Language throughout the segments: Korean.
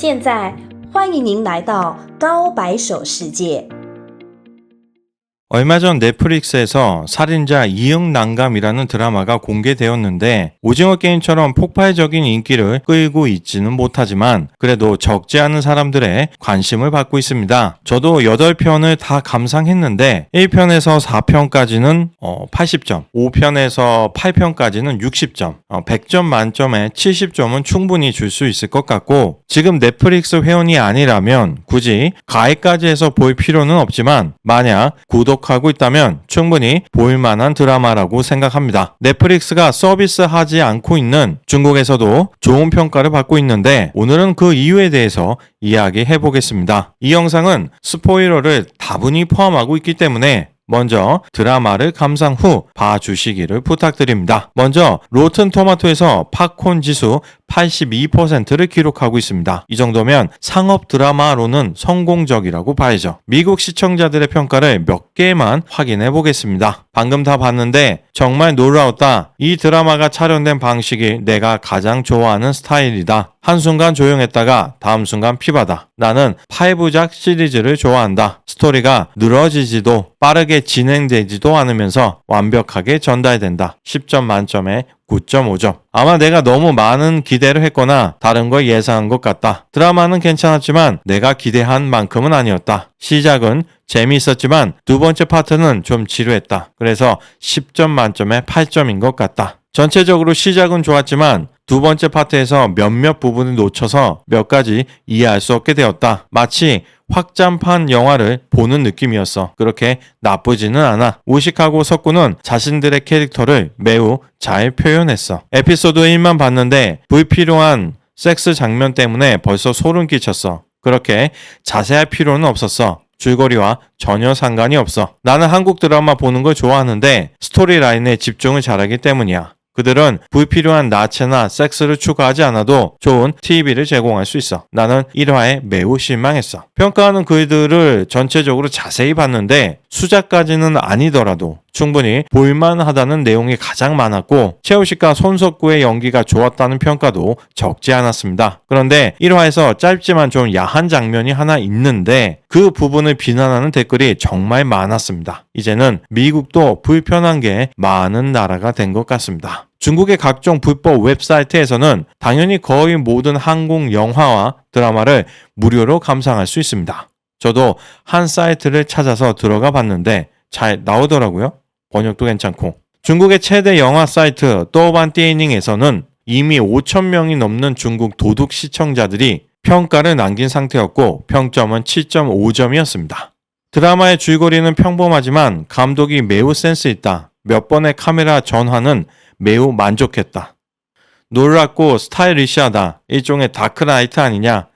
现在欢迎您来到高白手世界。 얼마 전 넷플릭스에서 살인자 이응 난감이라는 드라마가 공개되었는데 오징어 게임처럼 폭발적인 인기를 끌고 있지는 못하지만 그래도 적지 않은 사람들의 관심을 받고 있습니다. 저도 8편을 다 감상했는데 1편에서 4편까지는 80점, 5편에서 8편까지는 60점, 100점 만점에 70점은 충분히 줄 수 있을 것 같고 지금 넷플릭스 회원이 아니라면 굳이 가입까지 해서 볼 필요는 없지만 만약 구독 구독하고 있다면 충분히 볼만한 드라마라고 생각합니다. 넷플릭스가 서비스하지 않고 있는 중국에서도 좋은 평가를 받고 있는데 오늘은 그 이유에 대해서 이야기해 보겠습니다. 이 영상은 스포일러를 다분히 포함하고 있기 때문에 먼저 드라마를 감상 후 봐주시기를 부탁드립니다. 먼저 로튼 토마토에서 팝콘 지수 82%를 기록하고 있습니다. 이 정도면 상업 드라마로는 성공적이라고 봐야죠. 미국 시청자들의 평가를 몇 개만 확인해 보겠습니다. 방금 다 봤는데 정말 놀라웠다. 이 드라마가 촬영된 방식이 내가 가장 좋아하는 스타일이다. 한순간 조용했다가 다음 순간 피바다. 나는 파이브작 시리즈를 좋아한다. 스토리가 늘어지지도 빠르게 진행되지도 않으면서 완벽하게 전달된다. 10점 만점에 9.5점. 아마 내가 너무 많은 기대를 했거나 다른 걸 예상한 것 같다. 드라마는 괜찮았지만 내가 기대한 만큼은 아니었다. 시작은 재미있었지만 두 번째 파트는 좀 지루했다. 그래서 10점 만점에 8점인 것 같다. 전체적으로 시작은 좋았지만 두 번째 파트에서 몇몇 부분을 놓쳐서 몇 가지 이해할 수 없게 되었다. 마치 확장판 영화를 보는 느낌이었어. 그렇게 나쁘지는 않아. 우식하고 석구는 자신들의 캐릭터를 매우 잘 표현했어. 에피소드 1만 봤는데 불필요한 섹스 장면 때문에 벌써 소름 끼쳤어. 그렇게 자세할 필요는 없었어. 줄거리와 전혀 상관이 없어. 나는 한국 드라마 보는 걸 좋아하는데 스토리 라인에 집중을 잘하기 때문이야. 그들은 불필요한 나체나 섹스를 추가하지 않아도 좋은 TV를 제공할 수 있어. 나는 1화에 매우 실망했어. 평가하는 글들을 전체적으로 자세히 봤는데 수작까지는 아니더라도 충분히 볼만하다는 내용이 가장 많았고 최우식과 손석구의 연기가 좋았다는 평가도 적지 않았습니다. 그런데 1화에서 짧지만 좀 야한 장면이 하나 있는데 그 부분을 비난하는 댓글이 정말 많았습니다. 이제는 미국도 불편한 게 많은 나라가 된 것 같습니다. 중국의 각종 불법 웹사이트에서는 당연히 거의 모든 한국 영화와 드라마를 무료로 감상할 수 있습니다. 저도 한 사이트를 찾아서 들어가 봤는데 잘 나오더라고요. 번역도 괜찮고. 중국의 최대 영화 사이트 또반띠닝에서는 이미 5천 명이 넘는 중국 도둑 시청자들이 평가를 남긴 상태였고 평점은 7.5점이었습니다. 드라마의 줄거리는 평범하지만 감독이 매우 센스 있다. 몇 번의 카메라 전환은 매우 만족했다. 놀랍고 스타일리시하다. 일종의 다크라이트 아니냐.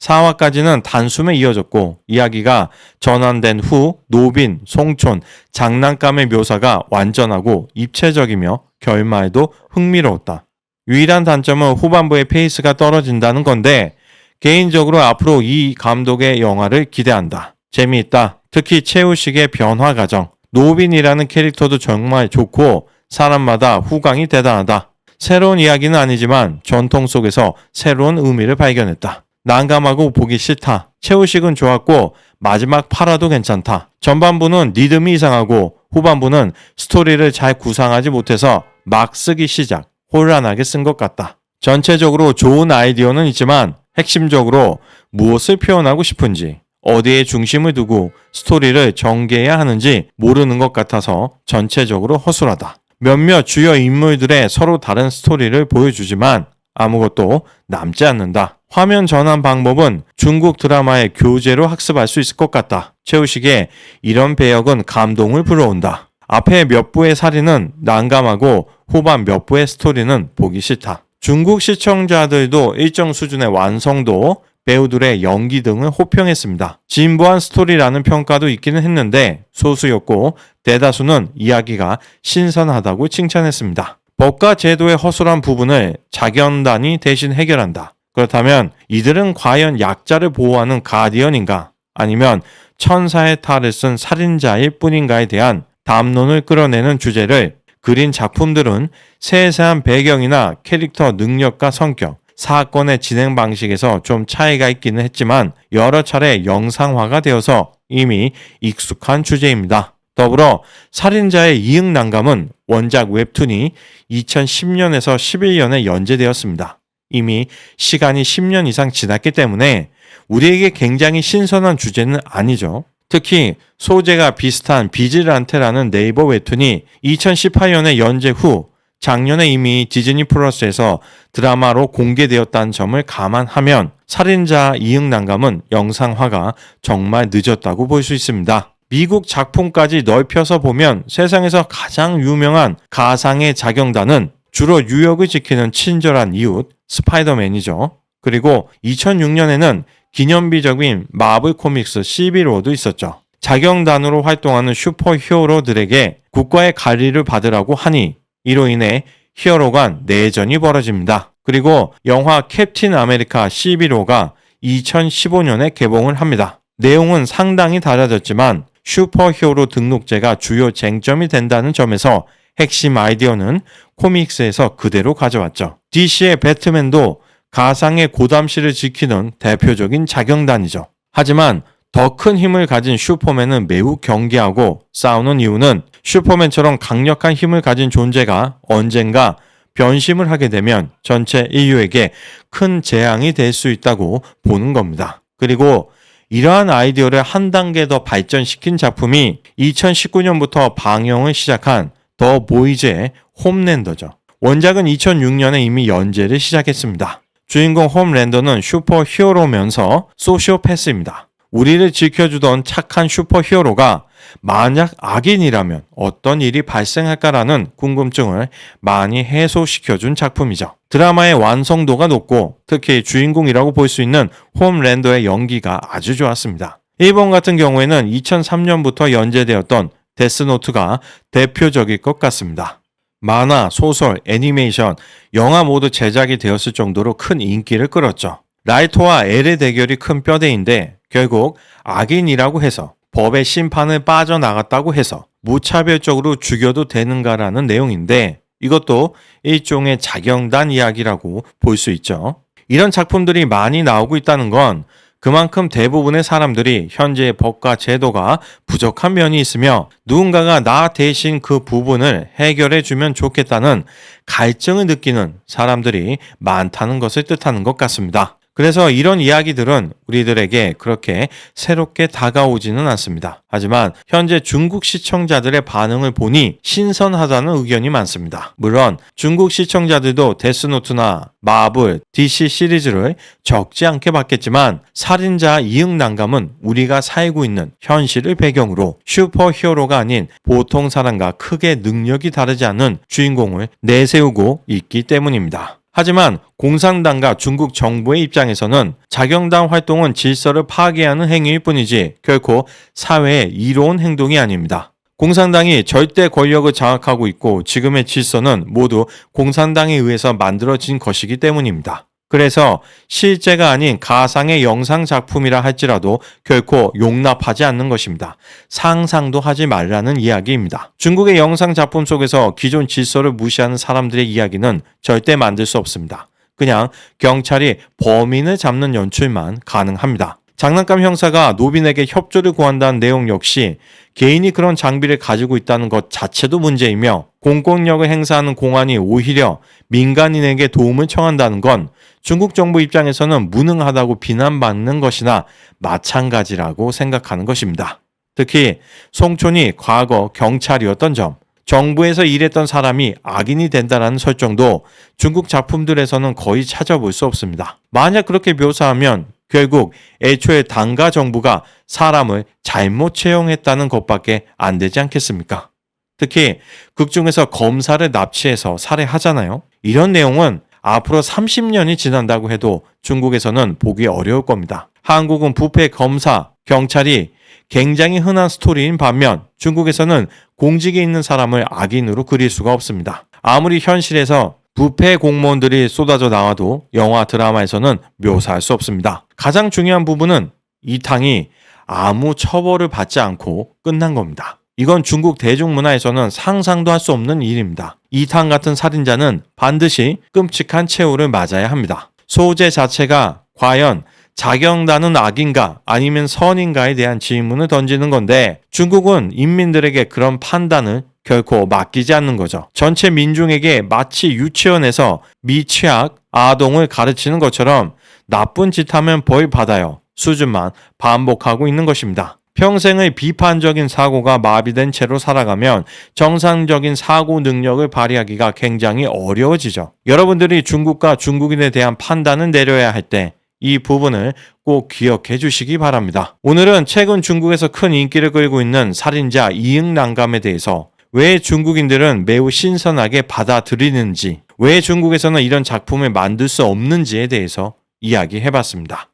4화까지는 단숨에 이어졌고 이야기가 전환된 후 노빈, 송촌, 장난감의 묘사가 완전하고 입체적이며 결말도 흥미로웠다. 유일한 단점은 후반부의 페이스가 떨어진다는 건데 개인적으로 앞으로 이 감독의 영화를 기대한다. 재미있다. 특히 최우식의 변화 과정. 노빈이라는 캐릭터도 정말 좋고 사람마다 후광이 대단하다. 새로운 이야기는 아니지만 전통 속에서 새로운 의미를 발견했다. 난감하고 보기 싫다. 최우식은 좋았고 마지막 파라도 괜찮다. 전반부는 리듬이 이상하고 후반부는 스토리를 잘 구상하지 못해서 막 쓰기 시작. 혼란하게 쓴 것 같다. 전체적으로 좋은 아이디어는 있지만 핵심적으로 무엇을 표현하고 싶은지 어디에 중심을 두고 스토리를 전개해야 하는지 모르는 것 같아서 전체적으로 허술하다. 몇몇 주요 인물들의 서로 다른 스토리를 보여주지만 아무것도 남지 않는다. 화면 전환 방법은 중국 드라마의 교재로 학습할 수 있을 것 같다. 최우식의 이런 배역은 감동을 불러온다. 앞에 몇 부의 살인은 난감하고 후반 몇 부의 스토리는 보기 싫다. 중국 시청자들도 일정 수준의 완성도, 배우들의 연기 등을 호평했습니다. 진부한 스토리라는 평가도 있기는 했는데 소수였고 대다수는 이야기가 신선하다고 칭찬했습니다. 법과 제도의 허술한 부분을 자견단이 대신 해결한다. 그렇다면 이들은 과연 약자를 보호하는 가디언인가? 아니면 천사의 탈을 쓴 살인자일 뿐인가에 대한 담론을 끌어내는 주제를 그린 작품들은 세세한 배경이나 캐릭터 능력과 성격, 사건의 진행 방식에서 좀 차이가 있기는 했지만 여러 차례 영상화가 되어서 이미 익숙한 주제입니다. 더불어 살인자의 이응 난감은 원작 웹툰이 2010년에서 11년에 연재되었습니다. 이미 시간이 10년 이상 지났기 때문에 우리에게 굉장히 신선한 주제는 아니죠. 특히 소재가 비슷한 비질란테라는 네이버 웹툰이 2018년에 연재 후 작년에 이미 디즈니 플러스에서 드라마로 공개되었다는 점을 감안하면 살인자 이응 난감은 영상화가 정말 늦었다고 볼 수 있습니다. 미국 작품까지 넓혀서 보면 세상에서 가장 유명한 가상의 자경단은 주로 뉴욕을 지키는 친절한 이웃 스파이더맨이죠. 그리고 2006년에는 기념비적인 마블 코믹스 11호도 있었죠. 자경단으로 활동하는 슈퍼 히어로들에게 국가의 관리를 받으라고 하니 이로 인해 히어로 간 내전이 벌어집니다. 그리고 영화 캡틴 아메리카 11호가 2015년에 개봉을 합니다. 내용은 상당히 달라졌지만 슈퍼 히어로 등록제가 주요 쟁점이 된다는 점에서 핵심 아이디어는 코믹스에서 그대로 가져왔죠. DC의 배트맨도 가상의 고담시를 지키는 대표적인 자경단이죠. 하지만 더 큰 힘을 가진 슈퍼맨은 매우 경계하고 싸우는 이유는 슈퍼맨처럼 강력한 힘을 가진 존재가 언젠가 변심을 하게 되면 전체 인류에게 큰 재앙이 될 수 있다고 보는 겁니다. 그리고 이러한 아이디어를 한 단계 더 발전시킨 작품이 2019년부터 방영을 시작한 더 보이즈의 홈랜더죠. 원작은 2006년에 이미 연재를 시작했습니다. 주인공 홈랜더는 슈퍼 히어로면서 소시오패스입니다. 우리를 지켜주던 착한 슈퍼 히어로가 만약 악인이라면 어떤 일이 발생할까라는 궁금증을 많이 해소시켜준 작품이죠. 드라마의 완성도가 높고 특히 주인공이라고 볼 수 있는 홈랜더의 연기가 아주 좋았습니다. 일본 같은 경우에는 2003년부터 연재되었던 데스노트가 대표적일 것 같습니다. 만화, 소설, 애니메이션, 영화 모두 제작이 되었을 정도로 큰 인기를 끌었죠. 라이토와 엘의 대결이 큰 뼈대인데 결국 악인이라고 해서 법의 심판을 빠져나갔다고 해서 무차별적으로 죽여도 되는가라는 내용인데 이것도 일종의 자경단 이야기라고 볼 수 있죠. 이런 작품들이 많이 나오고 있다는 건 그만큼 대부분의 사람들이 현재의 법과 제도가 부족한 면이 있으며 누군가가 나 대신 그 부분을 해결해 주면 좋겠다는 갈증을 느끼는 사람들이 많다는 것을 뜻하는 것 같습니다. 그래서 이런 이야기들은 우리들에게 그렇게 새롭게 다가오지는 않습니다. 하지만 현재 중국 시청자들의 반응을 보니 신선하다는 의견이 많습니다. 물론 중국 시청자들도 데스노트나 마블, DC 시리즈를 적지 않게 봤겠지만 살인자 이응난감은 우리가 살고 있는 현실을 배경으로 슈퍼 히어로가 아닌 보통 사람과 크게 능력이 다르지 않은 주인공을 내세우고 있기 때문입니다. 하지만 공산당과 중국 정부의 입장에서는 자경단 활동은 질서를 파괴하는 행위일 뿐이지 결코 사회의 이로운 행동이 아닙니다. 공산당이 절대 권력을 장악하고 있고 지금의 질서는 모두 공산당에 의해서 만들어진 것이기 때문입니다. 그래서 실제가 아닌 가상의 영상 작품이라 할지라도 결코 용납하지 않는 것입니다. 상상도 하지 말라는 이야기입니다. 중국의 영상 작품 속에서 기존 질서를 무시하는 사람들의 이야기는 절대 만들 수 없습니다. 그냥 경찰이 범인을 잡는 연출만 가능합니다. 장난감 형사가 노빈에게 협조를 구한다는 내용 역시 개인이 그런 장비를 가지고 있다는 것 자체도 문제이며 공권력을 행사하는 공안이 오히려 민간인에게 도움을 청한다는 건 중국 정부 입장에서는 무능하다고 비난받는 것이나 마찬가지라고 생각하는 것입니다. 특히 송촌이 과거 경찰이었던 점, 정부에서 일했던 사람이 악인이 된다는 설정도 중국 작품들에서는 거의 찾아볼 수 없습니다. 만약 그렇게 묘사하면 결국 애초에 당가 정부가 사람을 잘못 채용했다는 것밖에 안 되지 않겠습니까? 특히 극 중에서 검사를 납치해서 살해하잖아요. 이런 내용은 앞으로 30년이 지난다고 해도 중국에서는 보기 어려울 겁니다. 한국은 부패 검사, 경찰이 굉장히 흔한 스토리인 반면 중국에서는 공직에 있는 사람을 악인으로 그릴 수가 없습니다. 아무리 현실에서 부패 공무원들이 쏟아져 나와도 영화 드라마에서는 묘사할 수 없습니다. 가장 중요한 부분은 이 탕이 아무 처벌을 받지 않고 끝난 겁니다. 이건 중국 대중문화에서는 상상도 할 수 없는 일입니다. 이탕 같은 살인자는 반드시 끔찍한 최후를 맞아야 합니다. 소재 자체가 과연 자경다는 악인가 아니면 선인가에 대한 질문을 던지는 건데 중국은 인민들에게 그런 판단을 결코 맡기지 않는 거죠. 전체 민중에게 마치 유치원에서 미취학 아동을 가르치는 것처럼 나쁜 짓 하면 벌 받아요. 수준만 반복하고 있는 것입니다. 평생의 비판적인 사고가 마비된 채로 살아가면 정상적인 사고 능력을 발휘하기가 굉장히 어려워지죠. 여러분들이 중국과 중국인에 대한 판단을 내려야 할 때 이 부분을 꼭 기억해 주시기 바랍니다. 오늘은 최근 중국에서 큰 인기를 끌고 있는 살인자 이응 난감에 대해서 왜 중국인들은 매우 신선하게 받아들이는지, 왜 중국에서는 이런 작품을 만들 수 없는지에 대해서 이야기해 봤습니다.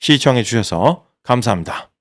시청해 주셔서 감사합니다.